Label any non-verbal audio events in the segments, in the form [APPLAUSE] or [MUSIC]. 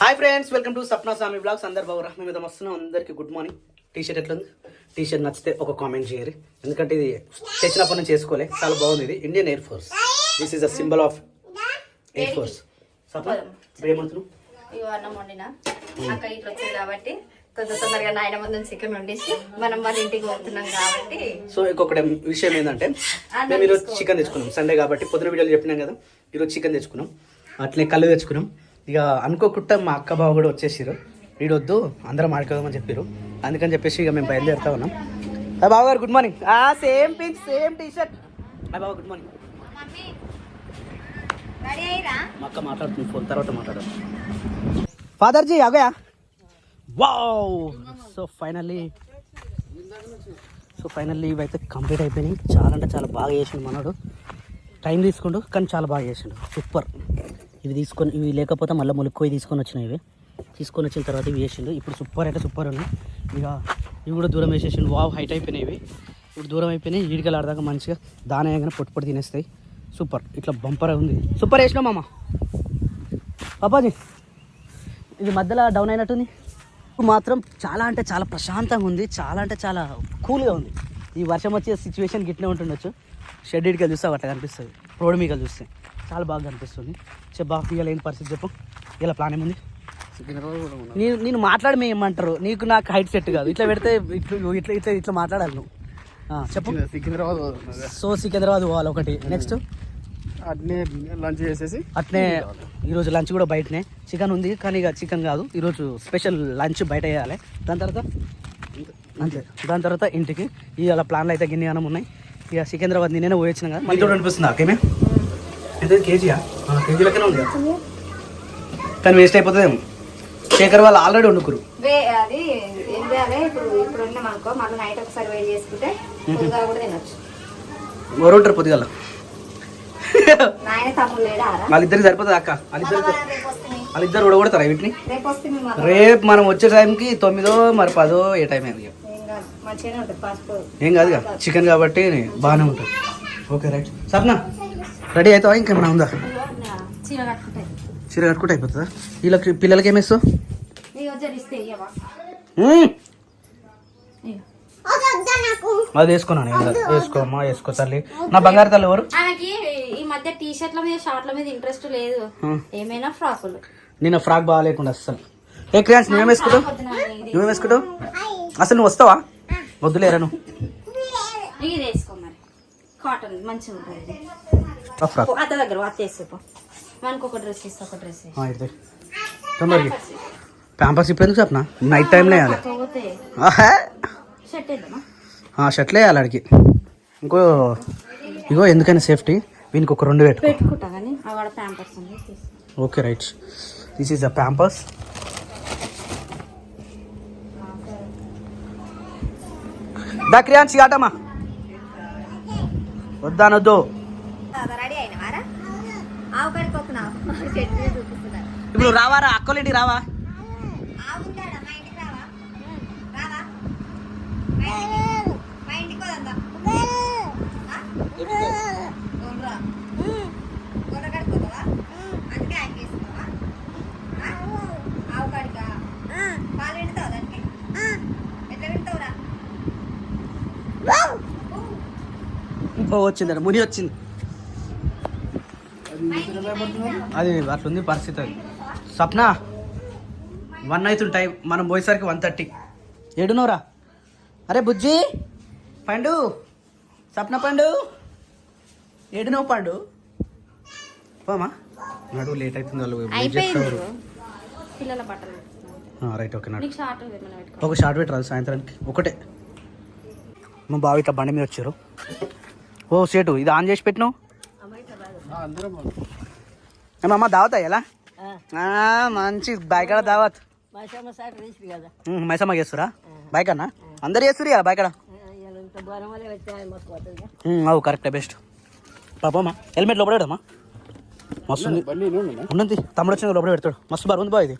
Hi friends welcome to Sapna Swamy blogs అందరు బాబు రహ్మ మీద వస్తున్నాం అందరికి గుడ్ మార్నింగ్ టీ షర్ట్ ఎట్లుంది? టీ షర్ట్ నచ్చితే ఒక కామెంట్ చేయరు ఎందుకంటే ఇది తెచ్చినప్పటి నుంచి చేసుకోలే. చాలా బాగుంది ఇది. Indian Air Force this is a symbol of Air Force Sapna కాబట్టి తొందర తొందరగా నాయన ముందు చికెన్ వండేసి మనం మన ఇంటికి వెళ్తున్నాం కాబట్టి. సో ఇంకొకటి విషయం ఏంటంటే మేము ఈరోజు చికెన్ తెచ్చుకున్నాం. సండే కాబట్టి పొద్దున వీడియోలు చెప్పినాం కదా ఈరోజు చికెన్ తెచ్చుకున్నాం. అట్లే కళ్ళు తెచ్చుకున్నాం. ఇక అనుకోకుండా మా అక్క బావ కూడా వచ్చేసారు వీడొద్దు అందరం ఆడుకోదామని చెప్పారు అందుకని చెప్పేసి ఇక మేము బయలుదేరుతా ఉన్నాం. హాయ్ బావ గారు good morning same pink same T shirt hi బావ గుడ్ మార్నింగ్ మా అక్క మాట్లాడుతుంది ఫోన్ తర్వాత మాట్లాడారు father ji అగయా wow so finally so finally ఇవైతే కంప్లీట్ అయిపోయినాయి. చాలా అంటే చాలా బాగా చేసిండు మనోడు. టైం తీసుకుండు కానీ చాలా బాగా చేసిండు. సూపర్ ఇవి తీసుకొని ఇవి లేకపోతే మళ్ళీ ములుక్కోయి తీసుకొని వచ్చినాయి ఇవి. తీసుకొని వచ్చిన తర్వాత ఇవి వేసిండు. ఇప్పుడు సూపర్ అంటే సూపర్ ఉన్నాయి. ఇక ఇవి కూడా దూరం వేసేసిండు. వావ్ హైట్ అయిపోయినాయి ఇవి. ఇప్పుడు దూరం అయిపోయినాయి. ఈడికలు ఆడదాకా మంచిగా దాని వేయగానే పొట్టు పొట్టు తినేస్తాయి. సూపర్. ఇట్లా బంపర్ ఉంది. సూపర్ వేసినావు మామ. పాపాజీ ఇది మధ్యలో డౌన్ అయినట్టుంది. ఇప్పుడు మాత్రం చాలా అంటే చాలా ప్రశాంతంగా ఉంది. చాలా అంటే చాలా కూల్గా ఉంది. ఈ వర్షం వచ్చే సిచ్యువేషన్ గిట్నే ఉంటుండొచ్చు. షెడ్ ఇటుకలు చూస్తే అట్లా కనిపిస్తుంది. రోడ్డు మీకలు చూస్తే. చాలా బాగా కనిపిస్తుంది. చెప్పా ఇవాళ ఏంటి పరిస్థితి చెప్పు. ఇలా ప్లాన్ ఏముంది? నేను నేను మాట్లాడి మేము ఏమంటారు? నీకు నాకు హైట్ సెట్ కాదు. ఇట్లా పెడితే ఇట్లా ఇట్లా ఇట్లా ఇట్లా మాట్లాడాలి నువ్వు. ఆ, చెప్పు. సికింద్రాబాద్ సో సికింద్రాబాద్ పోవాలి ఒకటి. నెక్స్ట్ అట్నే లంచ్ చేసేసి అట్నే ఈరోజు లంచ్ కూడా బయటనే. చికెన్ ఉంది కానీ ఇక చికెన్ కాదు. ఈరోజు స్పెషల్ లంచ్ బయట వేయాలి దాని తర్వాత? అంతే. దాని తర్వాత ఇంటికి. ఇవాళ ప్లాన్లు అయితే గిన్నె గానం ఉన్నాయి. ఇక సికింద్రాబాద్ నేనే పోయొచ్చిన కదా. మళ్ళీ అనిపిస్తుంది అకేమే ఎంత కేజీయా కేజీ లెక్కనే ఉంది కానీ వేస్ట్ అయిపోతుందేమో. శేఖర్ వాళ్ళు ఆల్రెడీ వండుకురు అది ఏం చేయాలి? ఇప్పుడు ఇప్పుడు ఉన్నాం అనుకో మళ్ళీ నైట్ ఒకసారి వేడి చేసుకుంటే పొద్దుగా కూడా తినొచ్చు. ఎవరు ఉంటారు పొద్దుగల? వాళ్ళిద్దరికి సరిపోతుంది అక్క? వాళ్ళిద్దరు వాళ్ళిద్దరు కూడా కొడతారా వీటిని? రేపు మనం వచ్చే టైంకి తొమ్మిదో మరి పదో ఏ టైం అయింది. ఏం కాదుగా? చికెన్ కాబట్టి బాగానే ఉంటుంది. Okay right. సప్న రెడీ అవుతావా ఇంకేమన్నా ఉందా? చీర కట్టుకుంటే అయిపోతుందా? వీళ్ళకి పిల్లలకి ఏమేస్తావు. అది వేసుకున్నాను వేసుకోమ్మా వేసుకో తల్లి. నా బంగారు తల్లి ఎవరు? ఈ మధ్య టీ షర్ట్ల మీద షార్ట్ల మీద ఇంట్రెస్ట్ లేదు. ఏమైనా ఫ్రాకులు. నిన్న ఫ్రాక్ బాగాలేకుండా అస్సలు. ఏ క్రియాన్స్ నువ్వేం వేసుకుంటావు? నువ్వేం వేసుకుంటావు? అసలు నువ్వు వస్తావా? వద్దులేరా నువ్వు? వేసుకో కాటన్ మంచిగా ఉంటుంది అత్త దగ్గర అత్త మనకు ఒక డ్రెస్ ఇస్తా ఒక డ్రెస్ తొందరగా ప్యాంపర్స్ ఇప్పుడు ఎందుకు చెప్పనా? నైట్ టైంలో వేయాలి. షర్ట్ వేద్దామా? ఆ, షర్ట్లే వేయాలి ఆడికి. ఇంకో ఇగో ఎందుకైనా సేఫ్టీ. వీనికి ఒక రెండు పెట్టుకో. పెట్టుకుంటా కానీ Pampers. Okay right. This is the Pampers దా క్రియాన్స్ ఆటమా? చూపిస్తున్నా ఇప్పుడు రావారా అక్కలేంటి రావా? మా ఇంటికి రావా? రావా? మా ఇంటికి మా ఇంటికి పోదా గొర్ర గొర్ర కాడికి పోతావా అందుకే ఆయన వేసుకోవా ఆవు కాడికా పాలు వింటావు దానికి ఎట్లా వింటావురా ఇంకో వచ్చింది ముని వచ్చింది. అది అట్లుంది పరిస్థితి అది. సప్న వన్ అవుతుంది టైం మనం పోయేసరికి వన్ థర్టీ ఏడునోరా అరే బుజ్జి పండు సప్న పండు ఏడునో పండు? పోమా? నడు లేట్ అవుతుంది వాళ్ళు రైట్ ఓకే నడు. నీకు షార్ట్ ఏమైనా పెట్టుకో. ఒక షార్ట్ పెట్టరాదు సాయంత్రానికి? ఒకటే. మా బావి ఇట్లా బండి మీద వచ్చారు. ఓ సేటు ఇది ఆన్ చేసి పెట్టినావు అందరం ఏమమ్మా దావత్ ఎలా మంచి బాయికాడ దావత్. మైసమ్మ చేస్తురా? బైక్ అన్న అందరు చేస్తురు కదా. బైకాడ అవు కరెక్టే బెస్ట్ పాపమ్మా హెల్మెట్ లోపల పెడమ్మా మస్తు. ఉన్నది తమ్ముడు వచ్చిన లోపల పెడతాడు. మస్తు బరువు ఉంది బా ఇది.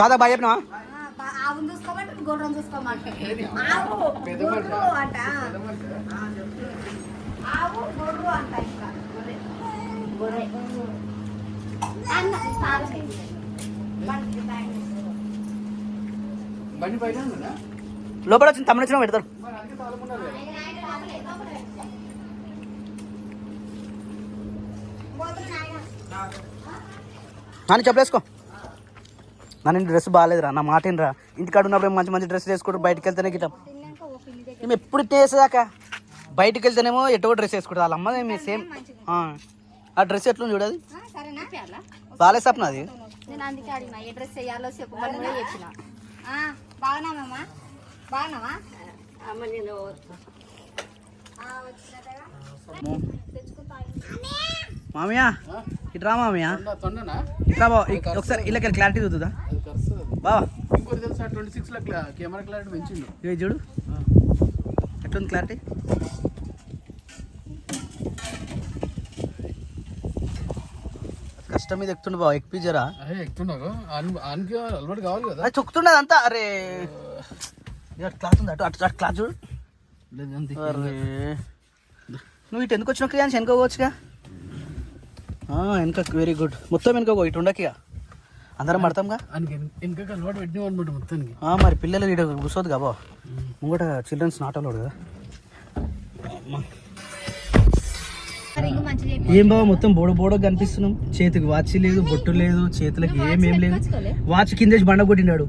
కాదా బాయ్ చెప్పినా గొర్రెం చూసుకోమంటే ఆవు గొర్రు అంట. ఆవు గొర్రు అంట ఇంకా. అన్న లోపల వచ్చిన తమ్ముడు వచ్చిన పెడతారు. నాని చెప్పలేసుకో నాని డ్రెస్ బాగాలేదురా నా మాట ఇంటికాడ ఉన్నప్పుడు మంచి మంచి డ్రెస్ వేసుకుంటూ బయటకు వెళ్తేనే గిట్ట మేము ఎప్పుడు ఇట్టేసేదాకా బయటకు వెళ్తేనేమో ఎట్టో డ్రెస్ వేసుకుంటుంది వాళ్ళ అమ్మది మేము సేమ్. ఆ. డ్రెస్ ఎట్లా చూడదు బాగాలే సప్న అది? నేను మామయ్య ఇట్రా మామయ్య. ఇట్రా బావ ఇక్- ఒకసారి ఇళ్ళకి క్లారిటీ చూద్దా బావా. ఇంకోటి తెలుసా ట్వంటీ సిక్స్లో కెమెరా క్లారిటీ పెంచిండు. ఇవి చూడు. ఎట్లుంది క్లారిటీ కష్టం మీద ఎక్కుతుండు బావ ఎక్కిజరా అదే ఎక్కుతున్నావు ఆనికి అలవాటు కావాలి కదా. అది చొక్కుతుండదు అంతా. అరే. క్లాత్ ఉంది అటు అటు అటు క్లాత్ చూడు. అరే. నువ్వు ఇటు ఎందుకు వచ్చినావు క్రియాన్స్ వెనక పోవచ్చుగా? ఆ, వెనక వెరీ గుడ్ మొత్తం వెనక ఇటు ఉండకిగా. అందరం పడతాంగా? వెనక అలవాటు పెట్టినావు అనమాట మొత్తానికి. ఆ, మరి పిల్లలు ఇటు కూర్చోదు కాబా. ముంగట చిల్డ్రన్స్ నాట్ అలవాడు కదా. ఏం బావ మొత్తం బోడ బోడ కనిపిస్తున్నాం. చేతికి వాచ్ లేదు బొట్టు లేదు చేతులకి ఏం ఏం లేదు. వాచ్ కిందేసి బండ కొట్టినాడు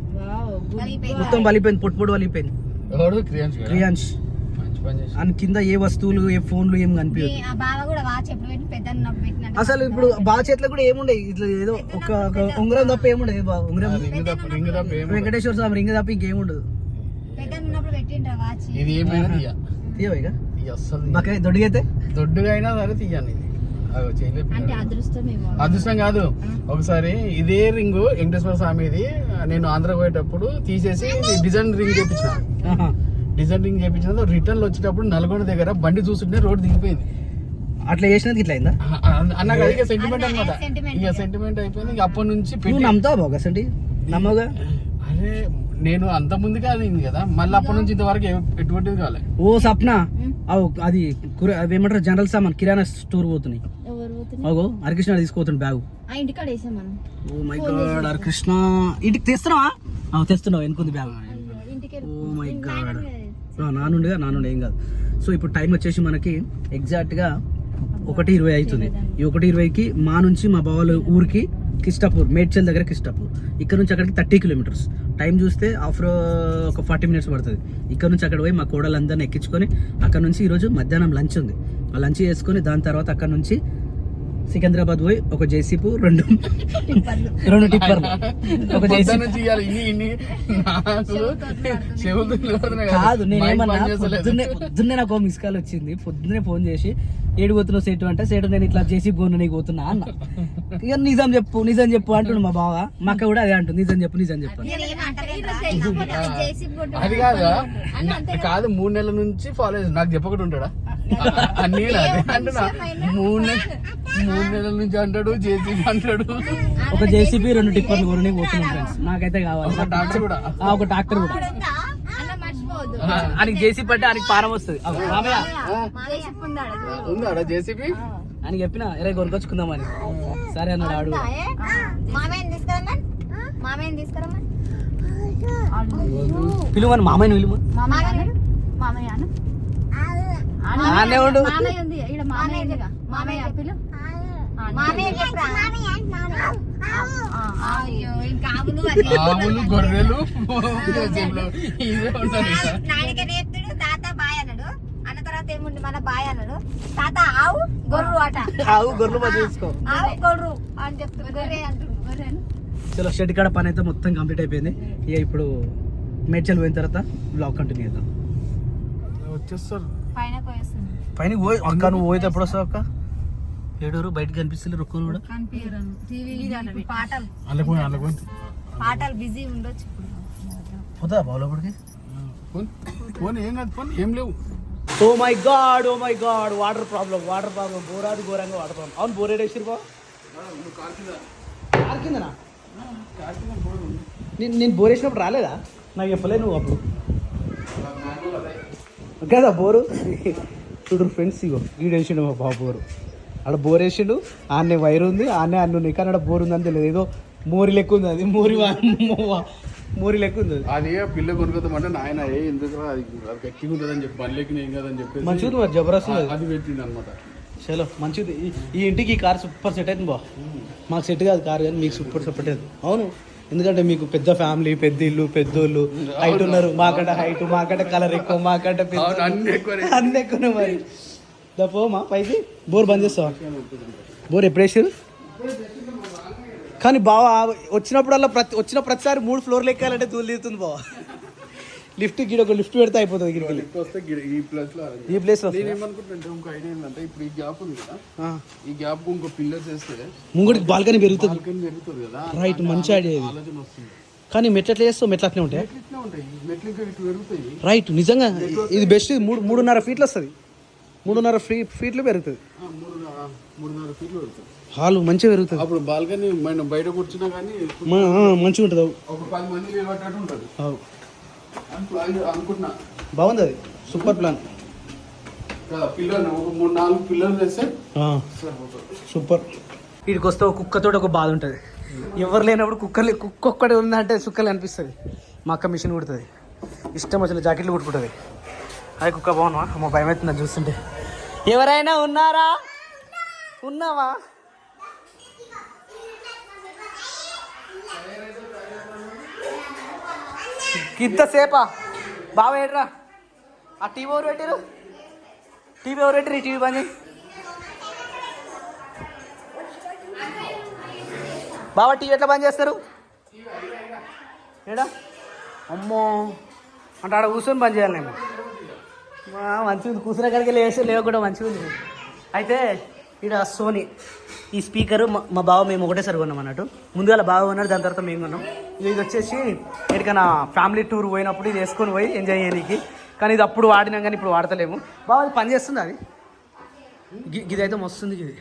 మొత్తం వలిపోయింది పొట్టు పొట్టు వలిపోయింది చేసి అని కింద. ఏ వస్తువులు ఏ ఫోన్లు ఏం కనిపించదు అసలు ఇప్పుడు బాగా చేతిలో కూడా ఏముండే ఇట్లా ఏదో ఒక ఉంగరం తప్ప ఏముండదు. బా ఉంగరం వెంకటేశ్వర స్వామి రింగ్ తప్ప ఇంకేముండదు. ఇది ఏమైనా తీయవా ఇక? దొడ్డుగా అయినా సరే తీయాలి ఇది అదృష్టం కాదు. ఒకసారి ఇదే రింగ్ వెంకటేశ్వర స్వామిది. నేను ఆంధ్ర పోయేటప్పుడు తీసేసి డిజైన్ రింగ్ చేపించిన. డిజైన్ రింగ్ చేపించిన రిటర్న్ వచ్చేటప్పుడు నల్గొండ దగ్గర బండి చూస్తుంటే రోడ్ దిగిపోయింది. అట్లా చేసినది ఇట్లా అయిందా? అన్నగా ఇక సెంటిమెంట్ అనమాట. ఇక సెంటిమెంట్ అయిపోయింది ఇక అప్పటి నుంచి నువ్వు పెట్టి నమ్ముతావు బాగా అసలు నమ్మవుగా? అరే నేను అంత ముందుగా అయింది కదా మళ్ళీ అప్పటి నుంచి ఇంతవరకు ఎటువంటిది కాలే. ఓ సప్న అది ఏమంటారు జనరల్ సామాన్ కిరాణా స్టోర్ పోతున్నాయి. అగో హరికృష్ణ తీసుకుపోతుంది bag. Oh my god Harikrishna. ఇంటికి తెస్తున్నావా? అవు తెస్తున్నావు ఎనుకుంది బ్యాగ్. ఇంటికి ఓ మై గాడ్. నానుండగా నానుండే ఏం కాదు. సో ఇప్పుడు టైం వచ్చేసి మనకి ఎగ్జాక్ట్గా ఒకటి ఇరవై అవుతుంది. ఈ ఒకటి ఇరవైకి మా నుంచి మా బావాల ఊరికి కిస్టాపూర్ మేడ్చల్ దగ్గర కిస్టాపూర్ ఇక్కడ నుంచి అక్కడికి థర్టీ కిలోమీటర్స్. టైం చూస్తే ఆఫ్టర్ ఒక ఫార్టీ మినిట్స్ పడుతుంది. ఇక్కడ నుంచి అక్కడ పోయి మా కోడలందరిని ఎక్కించుకొని అక్కడ నుంచి ఈరోజు మధ్యాహ్నం లంచ్ ఉంది. ఆ లంచ్ చేసుకొని దాని తర్వాత అక్కడ నుంచి సికింద్రాబాద్ పోయి ఒక జేసీపు రెండు రెండు టిప్పర్లు. ఒక కదా. కాదు నేనేమన్నా పొద్దున్నే నాకు మిస్ కాల్ వచ్చింది. పొద్దున్నే ఫోన్ చేసి ఏడు పోతున్నావు సేటు అంటే సేటు నేను ఇట్లా చేసి గోను నీకు పోతున్నా అన్న. ఇక నిజం చెప్పు నిజం చెప్పు అంటుండు మా బావ. మా అక్క కూడా అదే అంటుంది నిజం చెప్పు నిజం చెప్పు. అది కాదు. కాదు మూడు నెలల నుంచి ఫాలో చేసి నాకు చెప్పకుండా ఉంటాడా? అన్ని అంటున్నా. మూడు నెల మూడు నెలల నుంచి అంటాడు చేసి అంటాడు. ఒక జేసీబీ రెండు టిప్పర్లు కొనని పోతున్నాం ఫ్రెండ్స్ నాకైతే కావాలి. ఒక డాక్టర్ కూడా. ఆ, ఒక ట్రాక్టర్ కూడా. ఆయనకి జేసీబీ అంటే ఆయనకి పారం వస్తుంది. జేసీబీ? ఆయనకి చెప్పిన ఇరవై కొనుకొచ్చుకుందామని సరే అన్నాడు ఆడు. పిలువని మామయ్య పిలువ మామయ్య అను. ఉండు మామయ్య ఉంది. ఈడ మామయ్య ఆవులు గొర్రెలు. చెప్తాడు తాత బాయ్ అన్నాడు. అన్న తర్వాత ఏముంది? మన బాయ్ అన్నాడు. తాత ఆవు గొర్రు అట ఆవు తీసుకో. ఆవు గొర్రు అని గొర్రె అంటాడు గొర్రె. చలో షెడ్ కాడ పని అయితే మొత్తం కంప్లీట్ అయిపోయింది. ఇక ఇప్పుడు మేడ్చల్ పోయిన తర్వాత బ్లాగ్ కంటిన్యూ చేద్దాం. వచ్చేస్తారు పైన పోయేస్తుంది పైన పోయి అక్క నువ్వు పోయితే ఎప్పుడు వస్తావు అక్క? ఏడూరు బయటకు కనిపిస్తుంది రుక్కులు కూడా. పాటలు. పాటలు బిజీ ఉండొచ్చు పోతా బావులోపడికి ఫోన్ ఫోన్ ఏం కాదు ఫోన్ ఏం లేవు. ఓ my god oh my god water problem water problem ఘోరాది ఘోరంగా వాటర్ ప్రాబ్లం. అవును బోర్ వేసిరు బా కార్ కిందనా నేను నేను బోర్ వేసినప్పుడు రాలేదా? నాకు చెప్పలే నువ్వు అప్పుడు. కదా బోరు? చూడు ఫ్రెండ్స్ ఇగో వీడు వేసిండు మా బాబు బోరు. ఆడ బోర్ వేసిండు ఆడనే వైర్ ఉంది ఆడనే అన్ను ఉన్నాయి కానీ ఆడ బోర్ ఉందని తెలియదు. ఏదో మోరి లెక్క ఉంది అది. మోరి మోరి లెక్క ఉంది అది. పిల్ల కొనుక్కోదామంటే నాయన ఏ ఎందుకు అది అది ఎక్కి ఉంటుందని చెప్పి బండ్లు ఎక్కిన ఏం కదని చెప్పేసి మంచిది మరి జబర్దస్త్ ఉంది. అది. పెట్టింది అనమాట చలో మంచిది ఈ- ఇంటికి ఈ కార్ సూపర్ సెట్ అవుతుంది బా. మాకు సెట్ కాదు కార్ కానీ మీకు సూపర్ సెట్ అవుతుంది అవును. ఎందుకంటే మీకు పెద్ద ఫ్యామిలీ పెద్ద ఇల్లు పెద్దోళ్ళు హైట్ ఉన్నారు. మాకంటే హైట్ మాకంటే కలర్ ఎక్కువ మాకంటే. అన్ని ఎక్కువ మరి. దా పోమా పైకి. బోర్ బంద్ చేస్తావా? బోర్ ఎప్పుడు వేసారు కానీ బావ వచ్చినప్పుడల్లా ప్రతి వచ్చిన ప్రతిసారి మూడు ఫ్లోర్లు ఎక్కాలంటే తూలు తీరుతుంది బావ. లిఫ్ట్ గిడ ఒక లిఫ్ట్ పెడితే అయిపోతుంది వస్తే గి- ఈ ప్లేస్లో. ఈ నేను ఇంకో ఐడియా ఏంటంటే ఇప్పుడు ఈ గ్యాప్ ఉంది కదా ఈ గ్యాప్కు ఇంకో పిల్లర్ చేస్తే ముంగడికి బాల్కనీ పెరుగుతుంది. బాల్కనీ పెరుగుతుంది కదా రైట్ మంచి ఐడియా ఇది. ఆలోచన వస్తుంది. కానీ మెట్లు ఎట్లా చేస్తావు? మెట్లు అట్లే ఉంటాయి? ఇట్లా ఉంటాయి మెట్లు ఇంకా ఇటు పెరుగుతాయి. రైట్ నిజంగా ఇది బెస్ట్ మూడు మూడున్నర ఫీట్లు వస్తుంది. మూడున్నర ఫీ ఫీట్లు పెరుగుతుంది. మూడున్నర ఫీట్లు హాల్ మంచిగా పెరుగుతుంది. అప్పుడు బాల్కనీ మనం బయట కూర్చున్నా కానీ మా- మంచిగా ఉంటుంది. అవు. ఒక పది మంది ఉంటుంది. అనుకుంటున్నా. బాగుంది అది. Super plan. కదా పిల్లలు ఒక మూడు నాలుగు పిల్లలు సరిపోతుంది సూపర్. వీడికి వస్తే ఒక కుక్కతో ఒక బాధ ఉంటుంది. ఎవరు లేనప్పుడు కుక్కలు కుక్క ఒక్కడే ఉందంటే సుక్కలు అనిపిస్తుంది. మా అక్క మిషన్ కుడుతుంది. ఇష్టం వచ్చిన జాకెట్లు కుట్టుకుంటుంది. అది కుక్క బాగున్నా అమ్మ భయం అవుతుంది అది చూస్తుంటే. ఎవరైనా ఉన్నారా? ఉన్నావా? ఇంతసేపా? బాగా ఏట్రా ఆ టీవీ ఎవరు పెట్టారు టీవీ ఎవరు పెట్టారు ఈ టీవీ పని బాబా టీవీ ఎట్లా పని చేస్తారు? ఏడా? అమ్మో. అంటే ఆడ కూర్చొని పని చేయాలి నేను. మంచిగా ఉంది. కూర్చున్న కాడికి లేస్తే లేవకుండా మంచిగా ఉంది. అయితే ఇక్కడ సోనీ ఈ స్పీకర్ మా బావ మేము ఒకటేసారి కొన్నాం అన్నట్టు. ముందుగా బావ కొన్నారు దాని తర్వాత మేము కొన్నాం. ఇది ఇది వచ్చేసి ఎక్కడికైనా ఫ్యామిలీ టూర్ పోయినప్పుడు ఇది వేసుకొని పోయి ఎంజాయ్ చేయడానికి కానీ ఇది అప్పుడు వాడినాం కానీ ఇప్పుడు వాడతలేము. బావ అది పని చేస్తుంది అది? గి- ఇదైతే మస్తుంది ఇది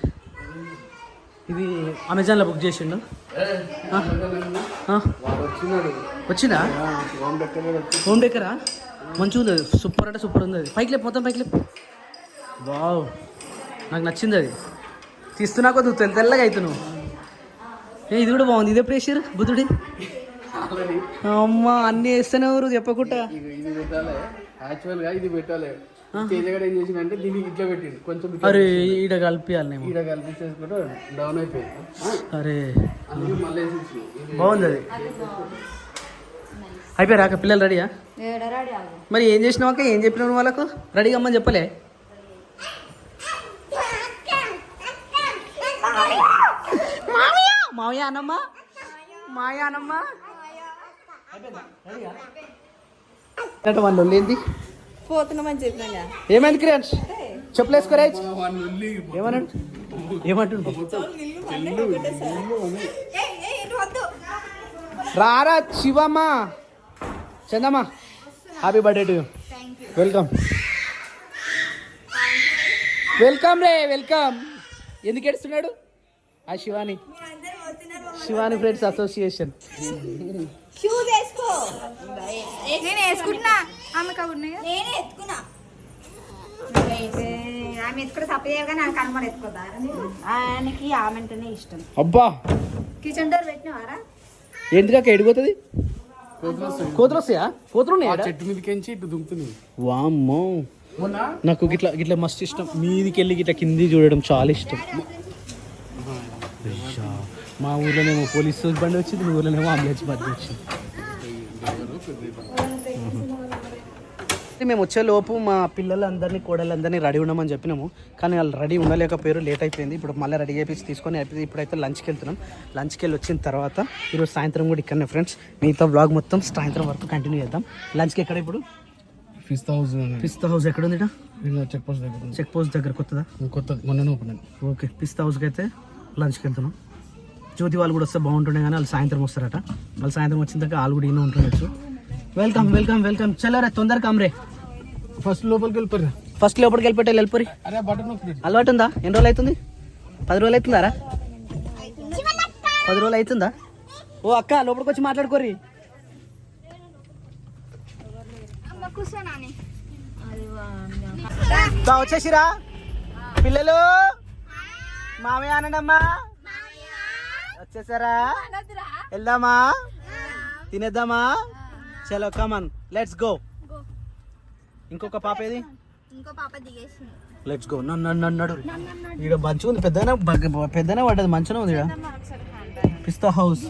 ఇది అమెజాన్లో బుక్ చేసిండు. వచ్చిందా? హోమ్ డెక్కరా మంచిగా ఉంది అది. సూపర్ అంటే సూపర్ ఉంది అది. పైకి లేపు మొత్తం పైకి లేపు. వావ్. నాకు నచ్చింది అది. తీస్తున్నా కొద్ది తెల్ల తెల్లగా అవుతున్నావు ఏ ఇది కూడా బాగుంది. ఇదే ప్రెషర్ బుద్ధుడి? అమ్మ అన్నీ వేస్తేనే ఎవరు చెప్పకుండా? ఇది పెట్టాలి. యాక్చువల్గా ఇది పెట్టాలి. తేజగాడు ఏం చేసిందంటే దీనికి ఇట్లా పెట్టింది కొంచెం అరే ఈడ కలిపియాలనేమో ఈడ కల్పించేసుకుంటే డౌన్ అయిపోయింది. అరే. అందుకే మళ్ళీ బాగుంది అది. అయిపోయారా పిల్లలు రెడీయా? మరి ఏం చేసినావాక ఏం చెప్పినావు వాళ్ళకు? రెడీగా అమ్మని చెప్పలే? మావయ్య అనమ్మా మాయ అనమ్మా వాళ్ళు ఏంది? పోతున్నామని చెప్పినా ఏమైంది క్రియాన్స్? చెప్పులేసుకోరా ఏమన్నాడు ఏమంటుండు? రారా Shivamma Chandamma happy birthday to welcome welcome ray welcome ఎందుకు ఏడుస్తున్నాడు? ఆ శివాని. శివాని ఫ్రెండ్స్ అసోసియేషన్ నేను వేసుకుంటున్నా. ఆమె కబుర్నాయి నేనే ఎత్తుకున్నా. ఆమె ఎత్తుకుంటే తప్పదే కానీ నాకు అనుమానం ఎత్తుకోదా? ఆయనకి ఆమె అంటేనే ఇష్టం. అబ్బా. Kitchen door పెట్టినవారా? ఏంటిదాకా ఎడిపోతుంది కోతులు వస్తాయి. కోతులు చెట్టు మీదకించి ఇటు దుంకుతుంది. వామ్మో. నాకు గిట్లా గిట్లా మస్తు ఇష్టం. మీదికి వెళ్ళి గిట్లా కింది చూడడం చాలా ఇష్టం. మా ఊర్లోనేమో పోలీసు బండి వచ్చింది మీ ఊర్లోనేమో అంబులెన్స్ బండి వచ్చింది. మేము వచ్చే లోపు మా పిల్లలందరినీ కోడలందరినీ రెడీ ఉండమని చెప్పినాము. కానీ వాళ్ళు రెడీ ఉండలేకపోయారు లేట్ అయిపోయింది. ఇప్పుడు మళ్ళీ రెడీ చేపించి తీసుకొని ఇప్పుడైతే లంచ్కి వెళ్తున్నాం. లంచ్కి వెళ్ళి వచ్చిన తర్వాత ఈరోజు సాయంత్రం కూడా ఇక్కడనే ఫ్రెండ్స్. మిగతా బ్లాగ్ మొత్తం సాయంత్రం వరకు కంటిన్యూ చేద్దాం. లంచ్కి ఎక్కడ ఇప్పుడు? ఫిఫ్త్ హౌస్ పిస్తా హౌస్ ఎక్కడ ఉంది చెక్ పోస్ట్ దగ్గర. చెక్ పోస్ట్ దగ్గర కొత్తదా? కొత్తది. మొన్ననే ఓపెన్ ఓకే పిస్తా హౌస్కి అయితే లంచ్కి వెళ్తున్నాం. జ్యోతి వాళ్ళు కూడా వస్తే బాగుంటుండే కానీ వాళ్ళు సాయంత్రం వస్తారట. వాళ్ళు సాయంత్రం వచ్చిన తర్వాత వాళ్ళు కూడా ఈయన ఉంటుండొచ్చు. Welcome welcome welcome. చల్లరా తొందరగా కమ్రే. ఫస్ట్ లోపలికి వెళ్ళిపోయారు ఫస్ట్ లోపలికి బటన్ నొక్కి అలవాటు ఉందా? ఎన్ని రోజులు అవుతుంది? పది రోజులు అవుతుందారా? పది రోజులు అవుతుందా? ఓ అక్క లోపలికి వచ్చి మాట్లాడుకోరి వచ్చేసిరా. పిల్లలు. మామయ్య అనడమ్మా వచ్చేసారా? వెళ్దామా? తినేద్దామా? చలో కమన్ లెట్స్ గో ఇంకొక పాప ఏది? ఇంకో పాప దిగేసింది. లెట్స్ గో నన్ను నన్ను అన్నాడు ఇక్కడ మంచిగా ఉంది. పెద్దనే పెద్దనే పడ్డది. మంచిగా ఉంది ఇక్కడ పిస్తా హౌస్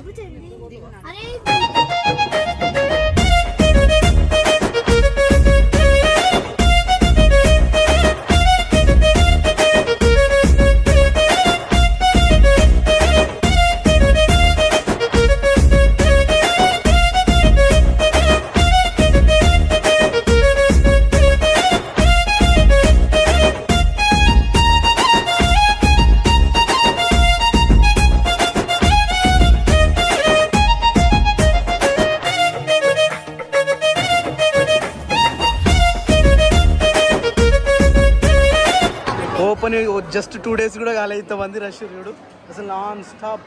టూ డేస్ కూడా కాలే ఇంతమంది రష్ చూడు. అసలు నాన్ స్టాప్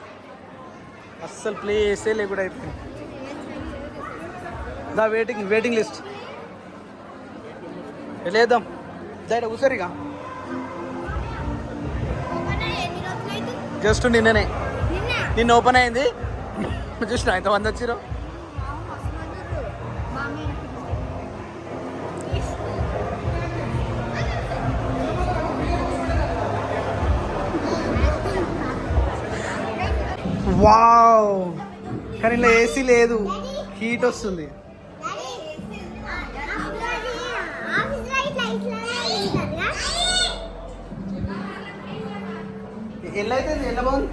అస్సలు ప్లేసే లేకుండా అయిపోయింది. దా వెయిటింగ్ వెయిటింగ్ లిస్ట్ లేద్దాం జైడ కూసరిగా జస్ట్ నిన్ననే. నిన్న? ఓపెన్ అయింది. [LAUGHS] చూసిన ఎంతమంది వచ్చారు వావ్. కానీ ఇలా ఏసీ లేదు. హీట్ వస్తుంది. అయితే ఎల్ల బాగుంది?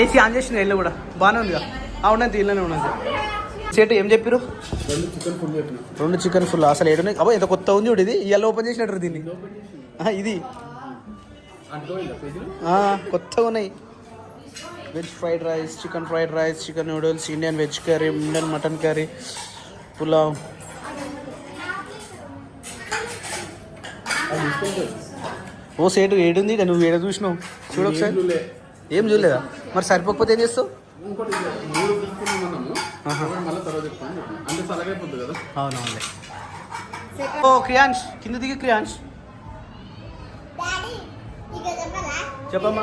ఏసీ ఆన్ చేసిన ఎల్ల కూడా. బాగానే ఉంది అవునంత ఇళ్ళనే ఉన్నది. సేటు ఏం చెప్పారు రెండు చికెన్ ఫుల్ రెండు చికెన్ ఫుల్ అసలు ఏడు అబ్బో ఎంత కొత్త ఉంది ఇది. ఇవాళ ఓపెన్ చేసినట్టు దీన్ని. ఇది. కొత్తగా ఉన్నాయి. Veg fried rice chicken fried rice chicken noodles Indian veg curry Indian mutton curry pulao ఓ సేటు ఏడుంది నువ్వు ఏడ చూసినావు? చూడు ఒకసారి. ఏం చూడలేదా? మరి సరిపోకపోతే ఏం చేస్తావు? అవునవునులే. ఓ క్రియాంష్ కింద దిగి క్రియాంష్ చెప్పమ్మా.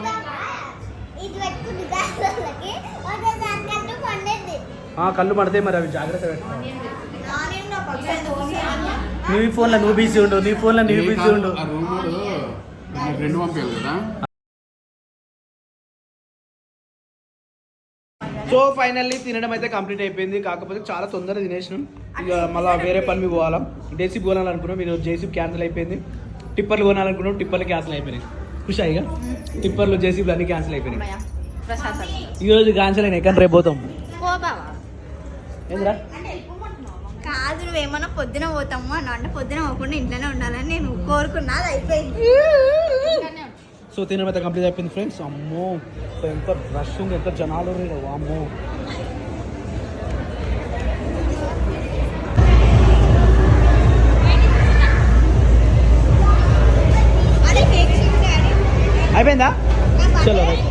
కళ్ళు పడితే మరి అవి జాగ్రత్త పెట్టుకో. నానేం నా పక్కన నీ ఫోన్లో నువ్వు బిజీ ఉండు నీ ఫోన్లో నువ్వు బిజీ ఉండు. ఫ్రెండ్ పంపించాలి కదా? సో ఫైనల్లీ తినడం అయితే కంప్లీట్ అయిపోయింది. కాకపోతే చాలా తొందరగా తినేసినాం. ఇక మళ్ళీ వేరే పని మీద పోవాలా. జేసీబీ కొనాలనుకున్నాం. మీరు జేసీబీ క్యాన్సిల్ అయిపోయింది. టిప్పర్లు కొనాలనుకున్నాం. టిప్పర్లు క్యాన్సిల్ అయిపోయినాయి. ఖుషి ఇక టిప్పర్లు జేసీబీలు అన్ని క్యాన్సిల్ అయిపోయినాయి. ఈ రోజు క్యాన్సిల్ అయినాయి కానీ రేపు పోతాం. ఏందిరా? కాదు నువ్వేమన్నా పొద్దున పోతాము అన్న అంటే పొద్దున పోకుండా ఇంట్లోనే ఉండాలని నేను కోరుకున్నా అది అయిపోయింది. సో తినడం అయితే కంప్లీట్ అయిపోయింది ఫ్రెండ్స్. అమ్మో సో ఎంత రష్ ఉంది ఎంత జనాలు అమ్మో అయిపోయిందా? చలో రైట్.